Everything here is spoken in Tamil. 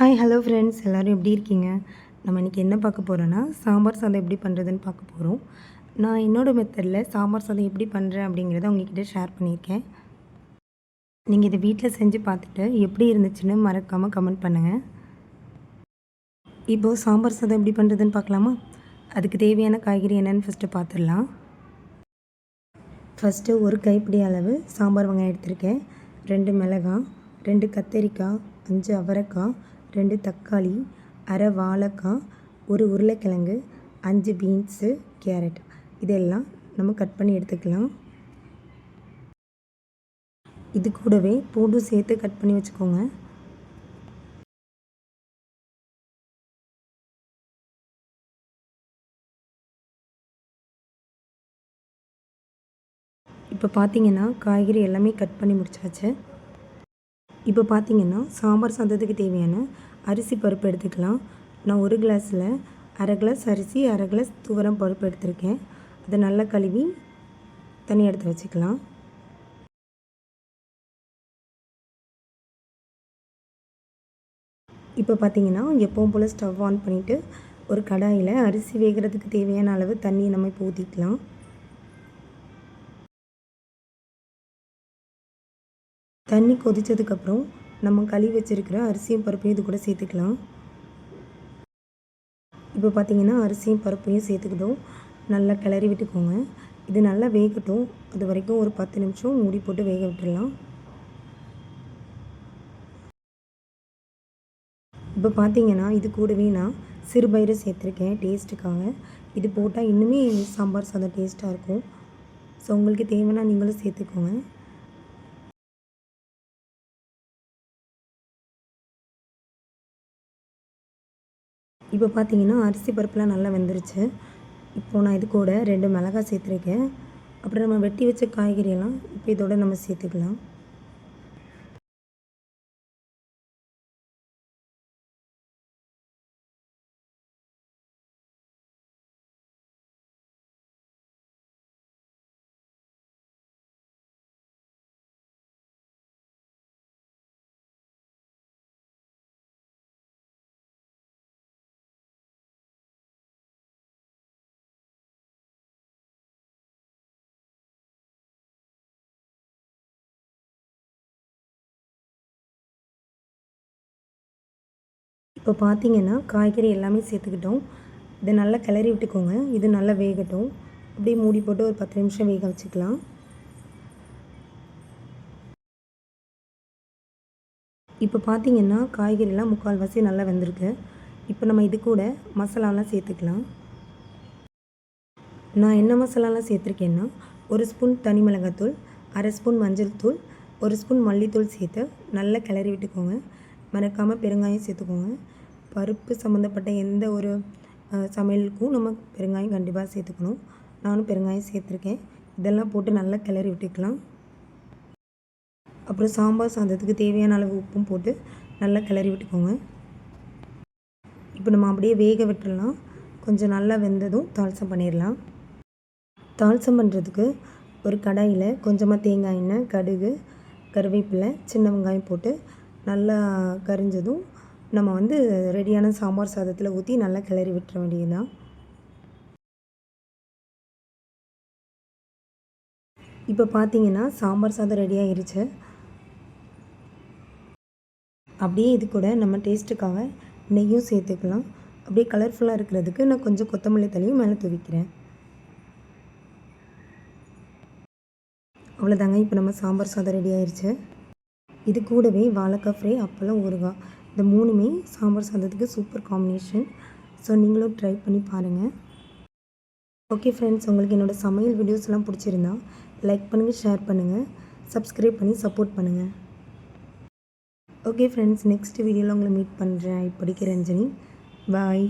ஹாய் ஹலோ ஃப்ரெண்ட்ஸ் எல்லோரும் எப்படி இருக்கீங்க? நம்ம இன்றைக்கி என்ன பார்க்க போகிறோன்னா சாம்பார் சாதம் எப்படி பண்ணுறதுன்னு பார்க்க போகிறோம் நான் என்னோடய மெத்தடில் சாம்பார் சாதம் எப்படி பண்ணுறேன் அப்படிங்கிறத உங்ககிட்ட ஷேர் பண்ணியிருக்கேன். நீங்கள் இதை வீட்டில் செஞ்சு பார்த்துட்டு எப்படி இருந்துச்சுன்னு மறக்காமல் கமெண்ட் பண்ணுங்கள் இப்போது சாம்பார் சாதம் எப்படி பண்ணுறதுன்னு பார்க்கலாமா? அதுக்கு தேவையான காய்கறி என்னென்னு ஃபஸ்ட்டு பார்த்துடலாம். ஃபஸ்ட்டு ஒரு கைப்பிடி அளவு சாம்பார் வெங்காயம் எடுத்திருக்கேன். ரெண்டு மிளகாய் ரெண்டு கத்தரிக்காய் அஞ்சு அவரைக்காய் ரெண்டு தக்காளி அரை வாழைக்காய் ஒரு உருளைக்கிழங்கு அஞ்சு பீன்ஸு கேரட். இதெல்லாம் நம்ம கட் பண்ணி எடுத்துக்கலாம். இது கூடவே பூண்டும் சேர்த்து கட் பண்ணி வச்சுக்கோங்க. இப்போ பார்த்தீங்கன்னா காய்கறி எல்லாமே கட் பண்ணி முடிச்சாச்சு. இப்போ பார்த்தீங்கன்னா சாம்பார் சாதத்துக்கு தேவையான அரிசி பருப்பு எடுத்துக்கலாம். நான் ஒரு கிளாஸில் அரை கிளாஸ் அரிசி அரை கிளாஸ் துவரம் பருப்பு எடுத்திருக்கேன். அதை நல்லா கழுவி தனி எடுத்து வச்சுக்கலாம். இப்போ பார்த்தீங்கன்னா எப்பவும் போல் ஸ்டவ் ஆன் பண்ணிவிட்டு ஒரு கடாயில் அரிசி வேகிறதுக்கு தேவையான அளவு தண்ணியை நம்ம இப்போ ஊற்றிக்கலாம் தண்ணி கொதித்ததுக்கப்புறம் நம்ம கழுவி வச்சுருக்கிற அரிசியும் பருப்பையும் இது கூட சேர்த்துக்கலாம். இப்போ பார்த்திங்கன்னா அரிசியும் பருப்பையும் சேர்த்துக்கிட்டோம். நல்லா கிளறி விட்டுக்கோங்க. இது நல்லா வேகட்டும். அது வரைக்கும் ஒரு பத்து நிமிஷம் மூடி போட்டு வேக விட்டுடலாம். இப்போ பார்த்தீங்கன்னா இது கூடவே நான் சிறுபயிறு சேர்த்துருக்கேன் டேஸ்ட்டுக்காக. இது போட்டால் இன்னுமே சாம்பார் சாதம் டேஸ்ட்டாக இருக்கும். ஸோ உங்களுக்கு தேவைன்னா நீங்களும் சேர்த்துக்கோங்க. இப்போ பார்த்தீங்கன்னா அரிசி பருப்புலாம் நல்லா வெந்துருச்சு. இப்போது நான் இது கூட ரெண்டு மிளகாய் சேர்த்துருக்கேன். அப்புறம் நம்ம வெட்டி வச்ச காய்கறியெல்லாம் இப்போ இதோட நம்ம சேர்த்துக்கலாம். இப்போ பார்த்தீங்கன்னா காய்கறி எல்லாமே சேர்த்துக்கிட்டோம். இதை நல்லா கிளறி விட்டுக்கோங்க. இது நல்லா வேகட்டும். அப்படியே மூடி போட்டு ஒரு பத்து நிமிஷம் வேக வச்சுக்கலாம். இப்போ பார்த்தீங்கன்னா காய்கறிலாம் முக்கால்வாசி நல்லா வெந்திருக்கு. இப்போ நம்ம இது கூட மசாலாலாம் சேர்த்துக்கலாம். நான் என்ன மசாலாலாம் சேர்த்துருக்கேன்னா ஒரு ஸ்பூன் தனி மிளகாத்தூள் அரை ஸ்பூன் மஞ்சள் தூள் ஒரு ஸ்பூன் மல்லித்தூள் சேர்த்து நல்லா கிளறி விட்டுக்கோங்க. மறக்காமல் பெருங்காயம் சேர்த்துக்கோங்க. பருப்பு சம்மந்தப்பட்ட எந்த ஒரு சமையலுக்கும் நம்ம பெருங்காயம் கண்டிப்பாக சேர்த்துக்கணும். நானும் பெருங்காயம் சேர்த்துருக்கேன். இதெல்லாம் போட்டு நல்லா கிளறி விட்டுக்கலாம். அப்புறம் சாம்பார் சாதத்துக்கு தேவையான அளவு உப்பும் போட்டு நல்லா கிளறி விட்டுக்கோங்க. இப்போ நம்ம அப்படியே வேக விட்டுடலாம் கொஞ்சம் நல்லா வெந்ததும் தால்சம் பண்ணிடலாம். தால்சம் பண்ணுறதுக்கு ஒரு கடாயில் கொஞ்சமாக தேங்காய் எண்ணெய் கடுகு கருவேப்பிலை சின்ன வெங்காயம் போட்டு நல்லா கரிஞ்சதும் நம்ம வந்து ரெடியான சாம்பார் சாதத்தில் ஊற்றி நல்லா கிளறி விட்டுற வேண்டியதுதான். இப்போ பார்த்தீங்கன்னா சாம்பார் சாதம் ரெடி ஆகிருச்சு அப்படியே இது கூட நம்ம டேஸ்ட்டுக்காக நெய்யும் சேர்த்துக்கலாம். அப்படியே கலர்ஃபுல்லாக இருக்கிறதுக்கு நான் கொஞ்சம் கொத்தமல்லி தலையும் மேலே துவிக்கிறேன். அவ்வளோதாங்க இப்போ நம்ம சாம்பார் சாதம் ரெடி ஆயிடுச்சு இது கூடவே வாழைக்காய் ஃப்ரை அப்பளம் ஊறுகாய். இந்த மூணுமே சாம்பார் சாதத்துக்கு சூப்பர் காம்பினேஷன். ஸோ நீங்களும் ட்ரை பண்ணி பாருங்கள் ஓகே ஃப்ரெண்ட்ஸ் உங்களுக்கு என்னோடய சமையல் வீடியோஸ்லாம் பிடிச்சிருந்தா லைக் பண்ணுங்கள் ஷேர் பண்ணுங்கள் சப்ஸ்கிரைப் பண்ணி சப்போர்ட் பண்ணுங்கள் ஓகே ஃப்ரெண்ட்ஸ் நெக்ஸ்ட் வீடியோவில் உங்களை மீட் பண்ணுறேன் இப்படிக்கு ரஞ்சனி. பாய்